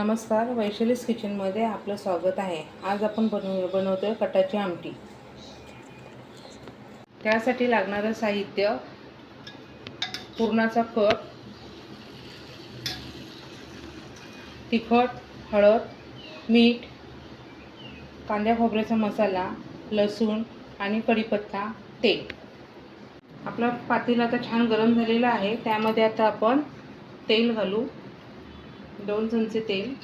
नमस्कार वैशालीस किचनमध्ये आपलं स्वागत आहे. आज आपण बनव बनवतो आहे कटाची आमटी. त्यासाठी लागणारं साहित्य पुरणाचा कप तिखट हळद मीठ कांद्या खोबऱ्याचा मसाला लसूण आणि कढीपत्ता तेल. आपला पातेला आता छान गरम झालेला आहे त्यामध्ये आता आपण तेल घालू. दोन चमचे तेल.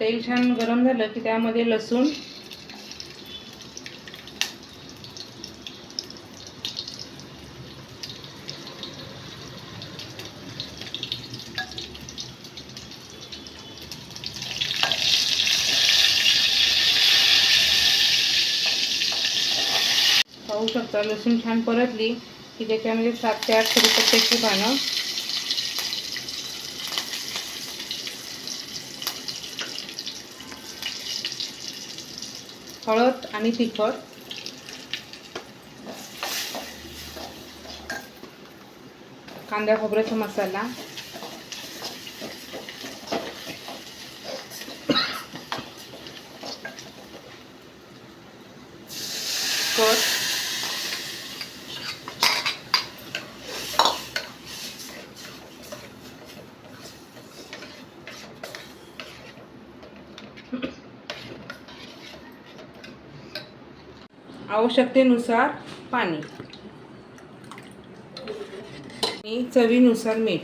तेल छान गरम झालं की त्यामध्ये लसूण पाहू शकता लसूण छान परतली की त्याच्यामध्ये सात ते आठ कढीपत्त्याची पानं हळद आणि तिखट कांदा खोबऱ्याचा मसाला कट आवश्यकतेनुसार पाणी. आणि चवीनुसार मीठ.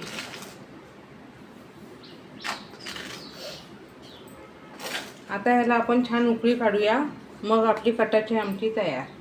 आता ह्याला आपण छान उकळी काढूया. मग आपली कटाची आमटी तयार.